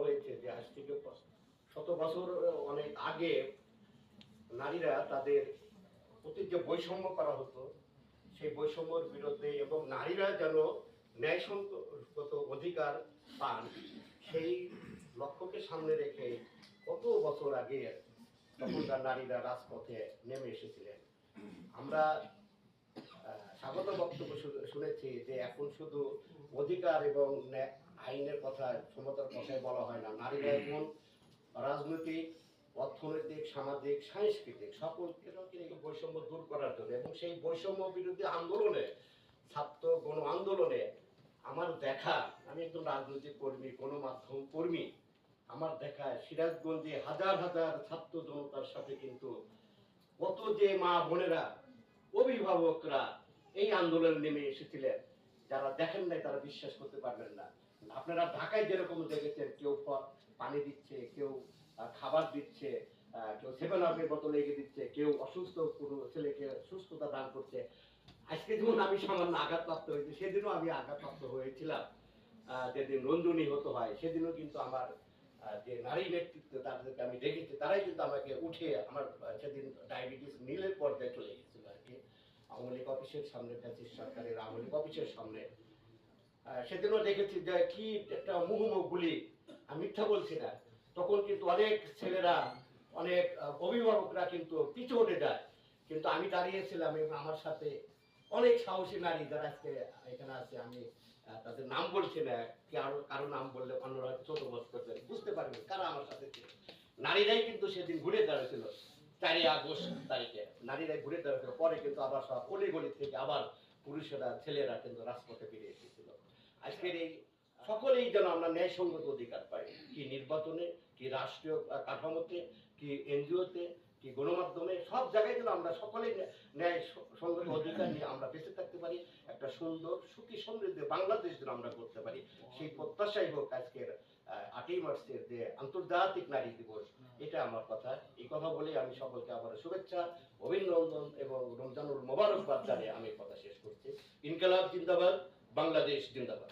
হয়েছে যে আজ থেকে শত বছর অনেক আগে নারীরা তাদের প্রতি যে বৈষম্য করা হতো, সেই বৈষম্যর বিরুদ্ধে এবং নারীরা যেন ন্যায়সঙ্গত অধিকার পান, সেই লক্ষ্যকে সামনে রেখে কত বছর আগে তখনকার নারীরা রাজপথে নেমে এসেছিলেন। আমরা স্বাগত বক্তব্য শুনেছি যে এখন শুধু অধিকার এবং আইনের কথা সমতার কথাই বলা হয় না। নারীরা এখন রাজনৈতিক অর্থনৈতিক সামাজিক সাংস্কৃতিক সকল বৈষম্য দূর করার জন্য এবং সেই বৈষম্য বিরোধী আন্দোলনে ছাত্র গণ আন্দোলনে আমার দেখা আমি একজন রাজনৈতিক কর্মী গণমাধ্যম কর্মী আমার দেখা সিরাজগঞ্জে হাজার হাজার ছাত্র জনতার সাথে কিন্তু কত যে মা বোনেরা অভিভাবকরা এই আন্দোলনে নেমে এসেছিলেন। যারা দেখেন নাই, তারা বিশ্বাস করতে পারবেন না। আপনারা ঢাকায় যেরকম দেখেছেন, কেউ পানি দিচ্ছে, কেউ খাবার দিচ্ছে কেউ সেভেন আপের বোতল এগিয়ে দিচ্ছে, কেউ অসুস্থ কোনো ছেলেকে সুস্থতা দান করছে। আজকে যেমন আমি সামান্য আঘাতপ্রাপ্ত হয়েছি, সেদিনও আমি আঘাতপ্রাপ্ত হয়েছিলাম। যেদিন রঞ্জনী হতে হয়, সেদিনও কিন্তু আমার যে নারী নেতৃত্ব তাদেরকে আমি দেখেছি, তারাই কিন্তু আমাকে উঠে আমার সেদিন ডায়াবেটিস নীলের পর্যায়ে চলে কি আওয়ামী অফিসের সামনে, ফ্যাসিস সরকারের আওয়ামী অফিসের সামনে। সেদিনও দেখেছি যে কি একটা মুহুমুখ গুলি আমি মিথ্যা বলছি না। তখন কিন্তু অনেক ছেলেরা, অনেক অভিভাবকরা কিন্তু পিছু হটে যায়। কিন্তু আমি দাঁড়িয়েছিলাম এবং আমার সাথে অনেক সাহসী নারী যারা আজকে এখানে আছে, আমি তাদের নাম বলছি না কারও কারও নাম বললে অন্যরা ছোট বোধ করবেন বুঝতে পারবেন কারা আমার সাথে নারীরাই কিন্তু সেদিন ঘুরে দাঁড়িয়েছিল চারই আগস্ট তারিখে। ঘুরে পরে কিন্তু আবার সব থেকে আবার পুরুষেরা, ছেলেরা কিন্তু রাজপথে ফিরে এসেছিল। আজকের এই সকলেই যেন আমরা ন্যায়সঙ্গত অধিকার পাই। কি নির্বাচনে, কি রাষ্ট্রীয় কাঠামোতে, কি এনজিওতে, কি গণমাধ্যমে, সব জায়গায় যেন আমরা সকলেই ন্যায়- ন্যায় স- সঙ্গত অধিকার নিয়ে আমরা বেঁচে থাকতে পারি, একটা সুন্দর, সুখী সমৃদ্ধ বাংলাদেশ যেন আমরা করতে পারি। সেই প্রত্যাশাই হোক আজকের আটই মার্চের যে আন্তর্জাতিক নারী দিবস এটা আমার কথা। এই কথা বলে আমি সকলকে আবার শুভেচ্ছা, অভিনন্দন এবং রমজানুল মোবারকবাদ জানিয়ে আমি কথা শেষ করছি। ইনকালাব জিন্দাবাদ, বাংলাদেশ জিন্দাবাদ।